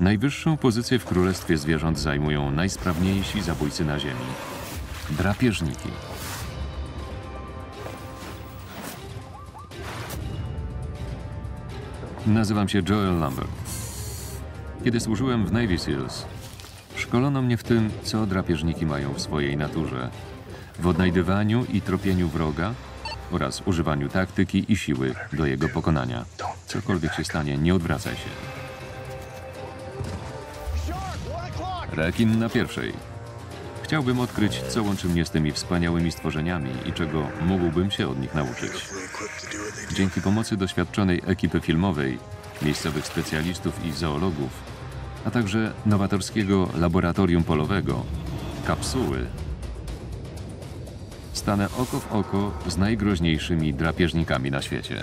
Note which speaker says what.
Speaker 1: Najwyższą pozycję w królestwie zwierząt zajmują najsprawniejsi zabójcy na Ziemi drapieżniki. Nazywam się Joel Lambert. Kiedy służyłem w Navy SEALs, szkolono mnie w tym, co drapieżniki mają w swojej naturze. W odnajdywaniu i tropieniu wroga oraz używaniu taktyki i siły do jego pokonania. Cokolwiek się stanie, nie odwracaj się. Rekin na pierwszej. Chciałbym odkryć, co łączy mnie z tymi wspaniałymi stworzeniami i czego mógłbym się od nich nauczyć. Dzięki pomocy doświadczonej ekipy filmowej, miejscowych specjalistów i zoologów, a także nowatorskiego laboratorium polowego, kapsuły, stanę oko w oko z najgroźniejszymi drapieżnikami na świecie.